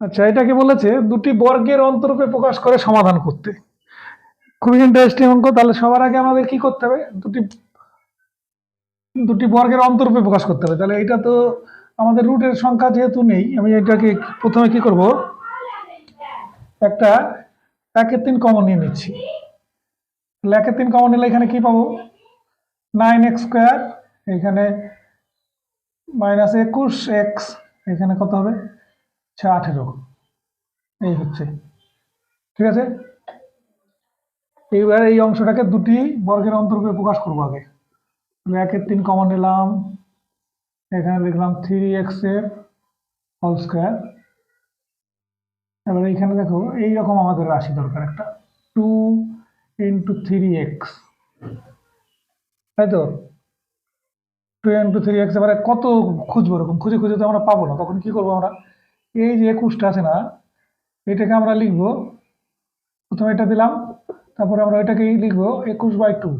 আচ্ছা এটাকে বলেছে, দুটি বর্গের অন্তরূপে প্রকাশ করে সমাধান করতে। খুবই ইন্টারেস্টিং অঙ্ক, তাহলে সবার আগে আমাদের কি করতে হবে? দুটি দুটি বর্গের অন্তরূপে প্রকাশ করতে হবে। তাহলে এটা তো আমাদের রুটের সংখ্যা যেহেতু নেই, আমি এটাকে প্রথমে কি করব? একটা একের তিন কমন নিয়ে নিচ্ছি। তাহলে একের তিন কমন নিলে এখানে কি পাবো? নাইন এক্স স্কোয়ার এখানে মাইনাস একুশ এক্স এখানে কত হবে? আচ্ছা আঠেরো। এই হচ্ছে। ঠিক আছে? এইবার এই অংশটাকে দুটি বর্গের অন্তর্ভুক্ত প্রকাশ করব আগে। একের তিন কমন নিলাম। এখানে লিখলাম থ্রি এক্সের স্কোয়ার এবার এইখানে দেখো, এইরকম আমাদের রাশি দরকার একটা। টু ইন্টু থ্রি এক্স তাই তো? টু ইন্টু থ্রি এক্স এবারে কত খুঁজবো এরকম? খুঁজে খুঁজে তো আমরা পাবো না। তখন কি করব আমরা? এই যে একুশটা আছে না, এটাকে আমরা লিখব। প্রথমে এটা দিলাম, তারপরে আমরা এটাকে লিখব একুশ বাই টু,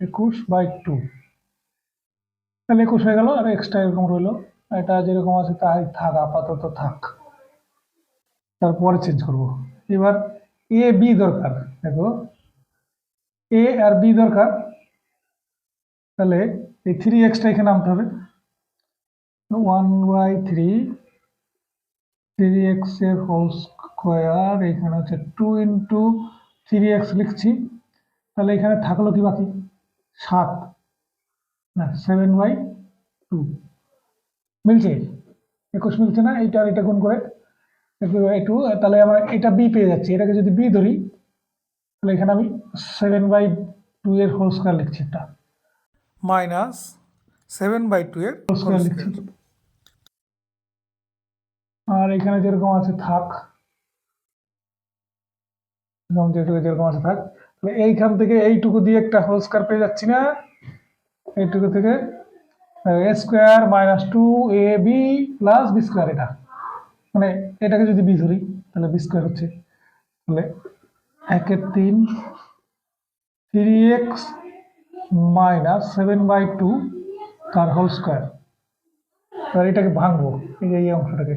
একুশ বাই টু। তাহলে একুশ হয়ে গেল, আর এক্সট্রা এরকম রইল। এটা যেরকম আছে তাই থাক, আপাতত থাক। তারপরে চেঞ্জ করব। এবার এ, বি দরকার, দেখো। এ আর বি দরকার। তাহলে এই থ্রি এক্সটা এখানে আনতে হবে। ওয়ান বাই থ্রি থ্রি এক্সের হোল স্কোয়ার এখানে হচ্ছে টু ইন্টু থ্রি এক্স লিখছি। তাহলে এখানে থাকল কি বাকি? সাত। না সেভেন বাই টু মিলছে? একুশ মিলছে না? এইটা আর এটা গুণ করে একুশ বাই টু তাহলে আমরা এটা বি পেয়ে যাচ্ছি। এটাকে যদি বি ধরি তাহলে এখানে আমি সেভেন বাই টু এর হোল স্কোয়ার লিখছি একটা। মাইনাস সেভেন বাই টু এর হোল স্কোয়ার লিখছি। আর এখানে যেরকম আছে থাক যেরকম আছে থাক, তাহলে এইখান থেকে এইটুকু দিয়ে একটা হোল স্কোয়ার পেয়ে যাচ্ছি না। এইটুকু থেকে a square minus two a b plus b square এটা। মানে এটাকে যদি বি ধরি, তাহলে বি স্কোয়ার হচ্ছে, তাহলে একের তিন three x minus seven by two তার হোল স্কোয়ার এটাকে ভাঙবো, এই যে এই অংশটাকে।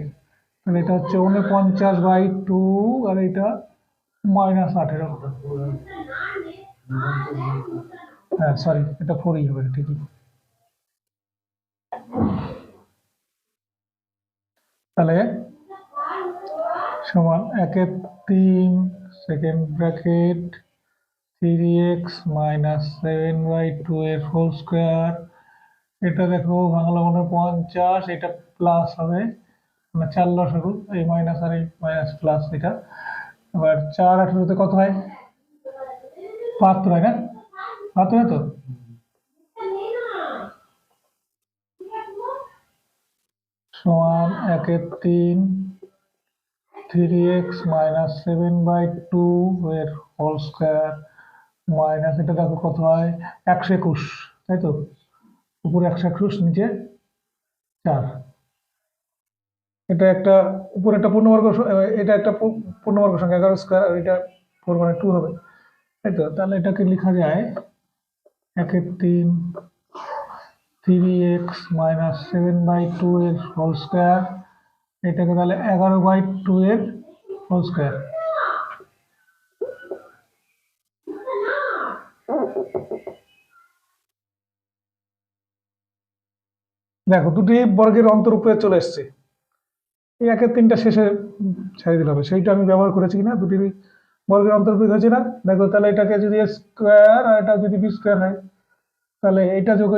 তাহলে এটা হচ্ছে উনপঞ্চাশ বাই টু আর এটা মাইনাস আঠেরো। হ্যাঁ সরি এটা ফোরই হবে, ঠিকই। তাহলে সমান একের তিন second bracket three x minus seven by two এর হোল স্কোয়ার এটা দেখো, বাংলা মনে পঞ্চাশ, এটা প্লাস হবে মানে চার লসাগু এই মাইনাস আর এই মাইনাস প্লাস এটা। এবার চার আঠেরোতে কত হয়? বাহাত্তর হয় না? বাহাত্তর হয় তো? সমান একের তিন three x minus seven by two এর হোল স্কোয়ার মাইনাস এটা দেখো কত হয়? একশো একুশ, তাই তো? উপরে একশো একুশ, নিচে চার। এটা একটা উপরে একটা পূর্ণবর্গ এটা একটা পূর্ণবর্গ সংখ্যা, এগারো স্কোয়ার আর এটা ফোর মানে টু হবে। তাই তো, তাহলে এটাকে লেখা যায় একের তিন three x minus seven by two এর হোল স্কোয়ার এটাকে তাহলে এগারো বাই টু এর হোল স্কোয়ার দেখো, দুটি বর্গের অন্তরূপে চলে এসছে। এই একের তিনটা শেষে ছেড়ে দিতে হবে। সেইটা আমি ব্যবহার করেছি কিনা, দুটি বর্গের অন্তর্ভুক্ত হয়েছে না? দেখো, তাহলে এটাকে যদি স্কোয়ার আর এটা যদি বি স্কোয়ার হয়, তাহলে এটা যোগ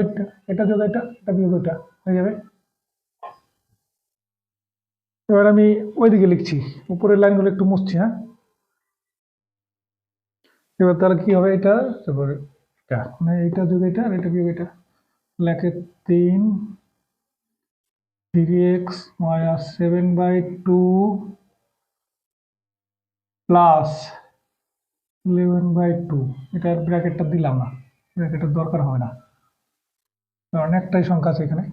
এটা যোগ এটা এটা বিয়োগ এটা হয়ে যাবে। এবার আমি ওইদিকে লিখছি, উপরের লাইনগুলো একটু মুছছি হ্যাঁ? এবার তাহলে কি হবে এটা? তারপরে এটা। মানে এটা যোগ এটা আর এটা বিয়োগ এটা লেখে তিন three x minus seven by two plus eleven by two এটার ব্র্যাকেটটা দিলাম না। ব্র্যাকেটের দরকার হবে না। কারণ একটাই সংখ্যা আছে এখানে।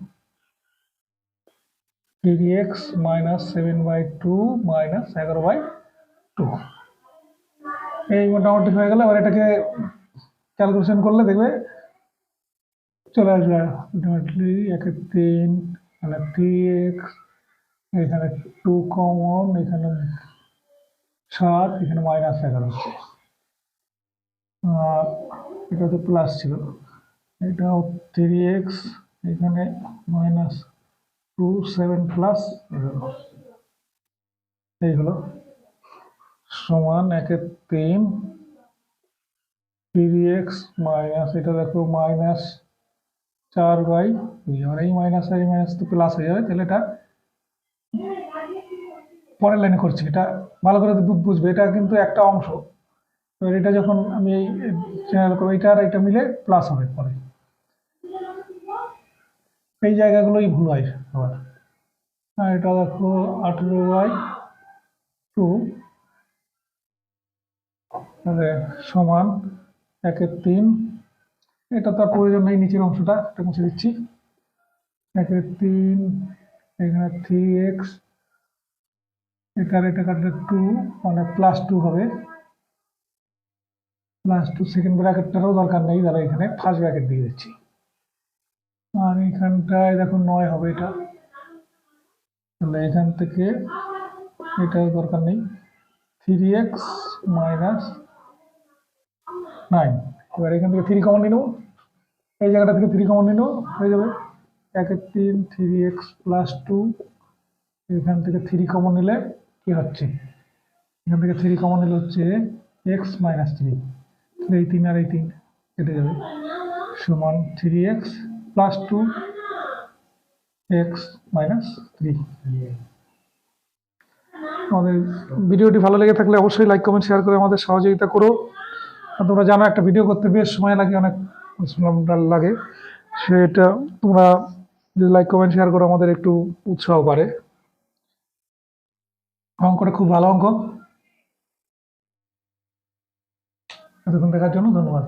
Three x minus seven by two minus এগারো বাই টু এই মোটামুটি হয়ে গেলে এবার এটাকে ক্যালকুলেশন করলে দেখবে চলে আসবে আলটিমেটলি একের তিন মানে থ্রি এক্স এখানে টু কমন এখানে সাত, এখানে মাইনাস এগারো। এটা তো প্লাস ছিল। এটাও থ্রি এক্স এখানে মাইনাস টু সেভেন প্লাস এগারো। এই হলো সমান একের তিন থ্রি এক্স মাইনাস এটা দেখো মাইনাস চার বাই দুই এবার এই মাইনাস আর এই মাইনাস তো প্লাস হয়ে যাবে, তাহলে এটা পরের লাইনে করছি, এটা ভালো করে বুঝবে, এটা কিন্তু একটা অংশ। এবার এটা যখন আমি এই চ্যানেল করব এটা আর এটা মিলে প্লাস হবে পরে। এই জায়গাগুলোই ভুল হয় আবার। আর এটা দেখো আঠেরো বাই টু সমান একের তিন এটা তার প্রয়োজন নেই নিচের অংশটা, এটা মুছে দিচ্ছি। একের তিন, এখানে থ্রি এক্স এটার এটা কাটলে টু মানে প্লাস টু হবে। প্লাস টু সেকেন্ড ব্র্যাকেটটারও দরকার নেই তাহলে এখানে ফার্স্ট ব্র্যাকেট দিয়ে দিচ্ছি। আর এখানটায় দেখো নয় হবে এটা। তাহলে এখান থেকে এটা দরকার নেই। থ্রি এক্স মাইনাস নাইন এবার এখান থেকে থ্রি কমন নিয়ে এই জায়গাটা থেকে থ্রি কমন নিয়ে হয়ে যাবে। এক এক, তিন থ্রি এক্স প্লাস টু এখান থেকে থ্রি কমন নিলে কি হচ্ছে? এখান থেকে থ্রি কমন নিলে হচ্ছে এক্স মাইনাস থ্রি এই তিন আর এই তিন কেটে যাবে। সমান three x plus two x minus three আমাদের ভিডিওটি ভালো লেগে থাকলে অবশ্যই লাইক কমেন্ট শেয়ার করে আমাদের সহযোগিতা করো। তোমরা জানো, একটা ভিডিও করতে বেশ সময় লাগে, অনেক লাগে। সেটা তোমরা যদি লাইক কমেন্ট শেয়ার করো, আমাদের একটু উৎসাহ বাড়ে। অঙ্কটা খুব ভালো অঙ্ক। এতক্ষণ দেখার জন্য ধন্যবাদ।